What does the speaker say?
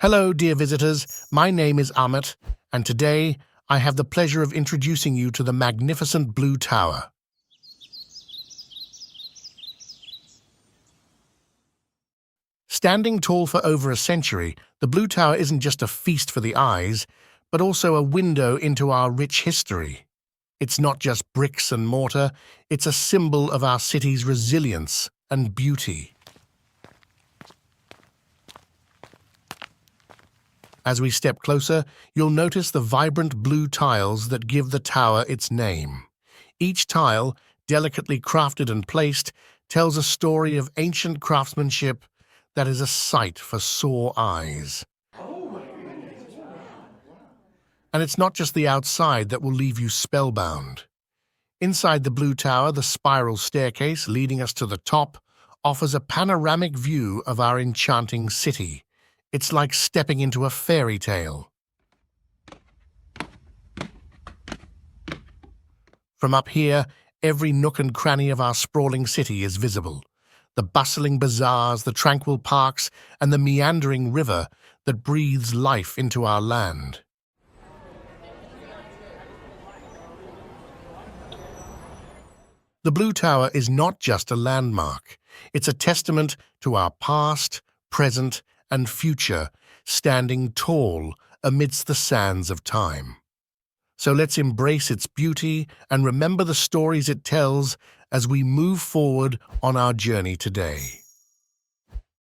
Hello, dear visitors. My name is Amit, and today I have the pleasure of introducing you to the magnificent Blue Tower. Standing tall for over a century, the Blue Tower isn't just a feast for the eyes, but also a window into our rich history. It's not just bricks and mortar, it's a symbol of our city's resilience and beauty. As we step closer, you'll notice the vibrant blue tiles that give the tower its name. Each tile, delicately crafted and placed, tells a story of ancient craftsmanship that is a sight for sore eyes. And it's not just the outside that will leave you spellbound. Inside the Blue Tower, the spiral staircase leading us to the top offers a panoramic view of our enchanting city. It's like stepping into a fairy tale. From up here, every nook and cranny of our sprawling city is visible. The bustling bazaars, the tranquil parks, and the meandering river that breathes life into our land. The Blue Tower is not just a landmark. It's a testament to our past, present, and future standing tall amidst the sands of time. So let's embrace its beauty and remember the stories it tells as we move forward on our journey today.